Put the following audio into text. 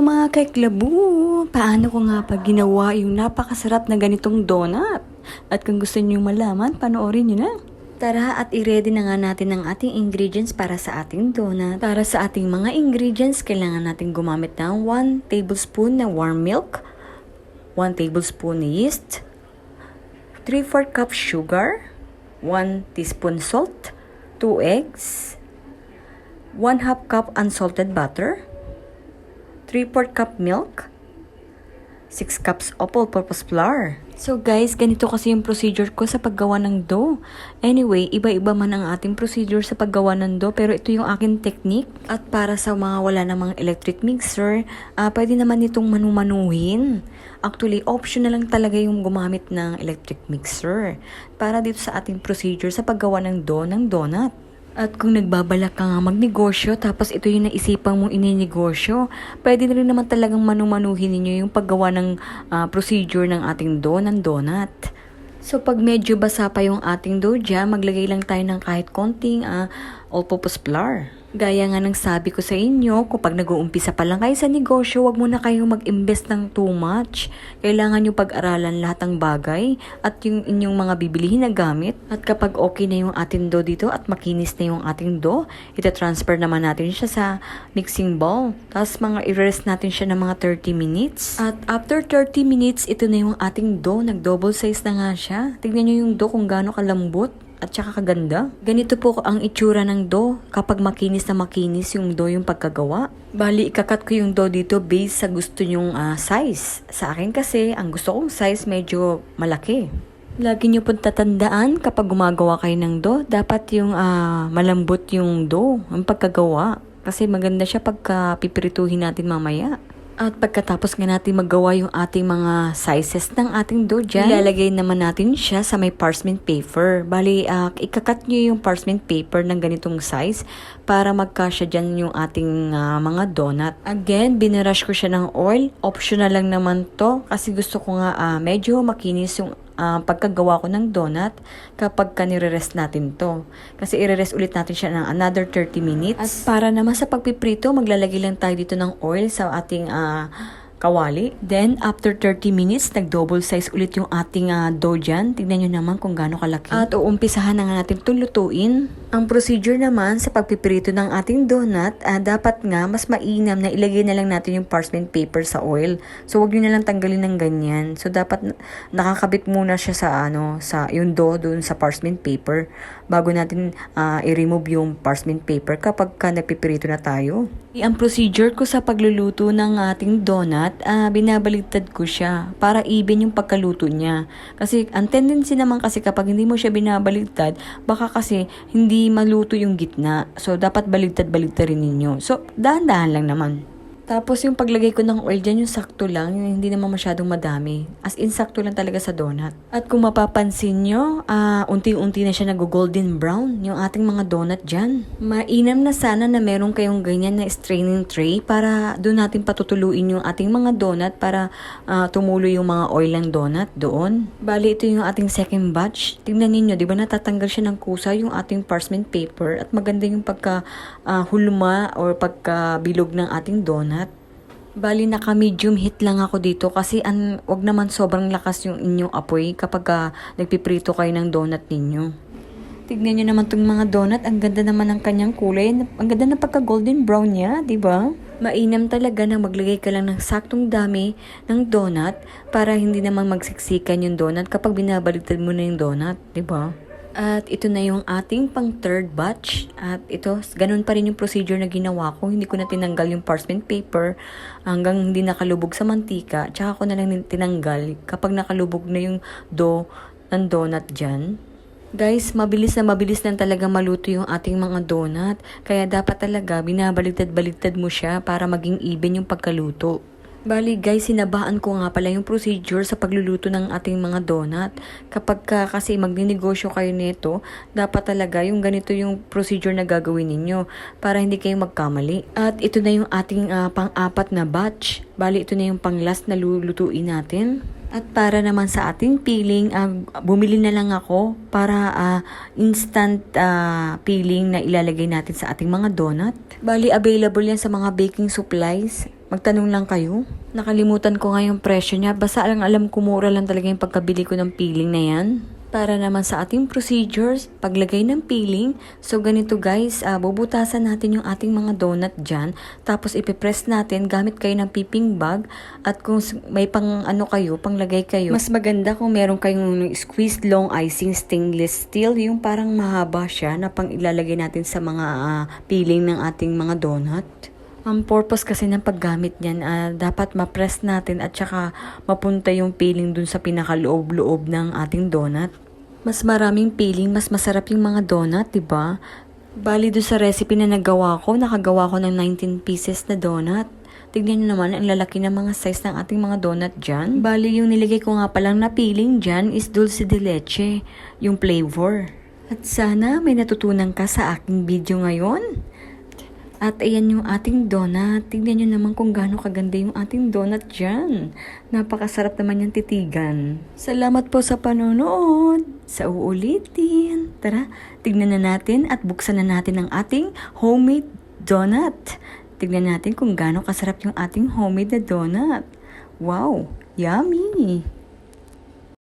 Hello mga kaiklabu! Paano ko nga pa ginawa yung napakasarap na ganitong donut? At kung gusto niyo malaman, panoorin niyo na. Tara at i-ready na nga natin ang ating ingredients para sa ating donut. Para sa ating mga ingredients, kailangan natin gumamit ng 1 tablespoon na warm milk, 1 tablespoon yeast, 3-4 cup sugar, 1 teaspoon salt, 2 eggs, 1 half cup unsalted butter, 3-4 cup milk, 6 cups of all-purpose flour. So guys, ganito kasi yung procedure ko sa paggawa ng dough. Anyway, iba-iba man ang ating procedure sa paggawa ng dough, pero ito yung akin technique. At para sa mga wala namang electric mixer, ah pwede naman itong manumanuhin. Actually, optional lang talaga yung gumamit ng electric mixer para dito sa ating procedure sa paggawa ng dough ng donut. At kung nagbabalak ka nga magnegosyo tapos ito yung naisipan mong ininegosyo, pwede na rin naman talagang manumanuhin ninyo yung paggawa ng ah, procedure ng ating dough ng donut. So pag medyo basa pa yung ating dough dyan, maglagay lang tayo ng kahit konting ah, all-purpose flour. Gaya nga ng sabi ko sa inyo, kapag nag-uumpisa pa lang kayo sa negosyo, wag muna kayong mag-invest ng too much. Kailangan nyo pag-aralan lahat ng bagay at yung inyong mga bibilihin na gamit. At kapag okay na yung ating dough dito at makinis na yung ating dough, ita-transfer naman natin siya sa mixing bowl. Tapos mga i-rest natin siya ng mga 30 minutes. At after 30 minutes, ito na yung ating dough. Nag-double size na nga siya. Tignan nyo yung dough kung gaano kalambot at saka kaganda. Ganito po ang itsura ng dough kapag makinis na makinis yung dough yung pagkagawa. Bali, ikakat ko yung dough dito based sa gusto nyong ah, size. Sa akin kasi, ang gusto kong size medyo malaki. Lagi nyo pong tatandaan kapag gumagawa kayo ng dough, dapat yung ah, malambot yung dough, ang pagkagawa. Kasi maganda siya pagka pipirituhin natin mamaya. At pagkatapos nga natin magawa yung ating mga sizes ng ating dough ilalagay naman natin siya sa may parchment paper. Bali, ah, ikakat nyo yung parchment paper ng ganitong size para magkasya dyan yung ating ah, mga donut. Again, binarush ko siya ng oil. Optional lang naman to kasi gusto ko nga ah, medyo makinis yung ah, pagkagawa ko ng donut kapag ka nire-rest natin to. Kasi i-rest ulit natin siya ng another 30 minutes. At para naman sa pagpiprito, maglalagay lang tayo dito ng oil sa ating ah, kawali. Then, after 30 minutes, nag-double size ulit yung ating ah, dough dyan. Tignan nyo naman kung gaano kalaki. At uumpisahan na nga natin itong lutuin. Ang procedure naman sa pagpipirito ng ating donut, ah, dapat nga mas mainam na ilagay na lang natin yung parchment paper sa oil. So, wag nyo na lang tanggalin ng ganyan. So, dapat na- nakakabit muna siya sa ano, sa yung dough doon sa parchment paper bago natin ah, i-remove yung parchment paper kapag ka nagpipirito na tayo. Ang procedure ko sa pagluluto ng ating donut, ah, binabaligtad ko siya para even yung pagkaluto niya. Kasi ang tendency naman kasi kapag hindi mo siya binabaligtad, baka kasi hindi maluto yung gitna. So, dapat baligtad-baligtad rin ninyo. So, dahan-dahan lang naman. Tapos yung paglagay ko ng oil dyan, yung sakto lang, yung hindi naman masyadong madami. As in, sakto lang talaga sa donut. At kung mapapansin nyo, ah, unti-unti na siya nag-golden brown, yung ating mga donut dyan. Mainam na sana na meron kayong ganyan na straining tray para doon natin patutuluin yung ating mga donut para ah, tumulo yung mga oil ng donut doon. Bali, ito yung ating second batch. Tingnan ninyo, di ba natatanggal siya ng kusa yung ating parchment paper at maganda yung pagka ah, hulma or pagka bilog ng ating donut. Bali, naka-medium heat lang ako dito kasi an, wag naman sobrang lakas yung inyong apoy kapag ah, nagpiprito kayo ng donut ninyo. Tignan nyo naman tong mga donut. Ang ganda naman ng kanyang kulay. Ang ganda na pagka golden brown niya, di ba? Mainam talaga na maglagay ka lang ng saktong dami ng donut para hindi naman magsiksikan yung donut kapag binabaligtad mo na yung donut, di ba? At ito na yung ating pang third batch. At ito, ganun pa rin yung procedure na ginawa ko. Hindi ko na tinanggal yung parchment paper hanggang hindi nakalubog sa mantika. Tsaka ko na lang tinanggal kapag nakalubog na yung dough ng donut dyan. Guys, mabilis na mabilis lang talaga maluto yung ating mga donut. Kaya dapat talaga binabaligtad-baligtad mo siya para maging even yung pagkaluto. Bali guys, sinabaan ko nga pala yung procedure sa pagluluto ng ating mga donut. Kapag ka kasi magninegosyo kayo nito, dapat talaga yung ganito yung procedure na gagawin ninyo para hindi kayo magkamali. At ito na yung ating ah, pang-apat na batch. Bali, ito na yung pang-last na lulutuin natin. At para naman sa ating peeling, ah, bumili na lang ako para ah, instant ah, peeling na ilalagay natin sa ating mga donut. Bali, available yan sa mga baking supplies. Magtanong lang kayo. Nakalimutan ko nga yung presyo niya. Basta lang alam ko mura lang talaga yung pagkabili ko ng peeling na yan. Para naman sa ating procedures, paglagay ng peeling. So ganito guys, ah, bubutasan natin yung ating mga donut dyan. Tapos ipipress natin gamit kayo ng piping bag. At kung may pang ano kayo, panglagay kayo. Mas maganda kung meron kayong squeezed long icing stainless steel. Yung parang mahaba siya na pang ilalagay natin sa mga ah, peeling ng ating mga donut. Ang purpose kasi ng paggamit niyan, ah, dapat ma-press natin at saka mapunta yung peeling dun sa pinakaloob-loob ng ating donut. Mas maraming peeling, mas masarap yung mga donut, 'di ba? Bali do sa recipe na nagawa ko, nakagawa ko ng 19 pieces na donut. Tignan nyo naman ang lalaki ng mga size ng ating mga donut dyan. Bali yung nilagay ko nga palang na peeling dyan is dulce de leche, yung flavor. At sana may natutunan ka sa aking video ngayon. At ayan yung ating donut. Tingnan nyo naman kung gaano kaganda yung ating donut dyan. Napakasarap naman yung titigan. Salamat po sa panonood. Sa uulitin. Tara, tignan na natin at buksan na natin ang ating homemade donut. Tignan natin kung gaano kasarap yung ating homemade na donut. Wow, yummy!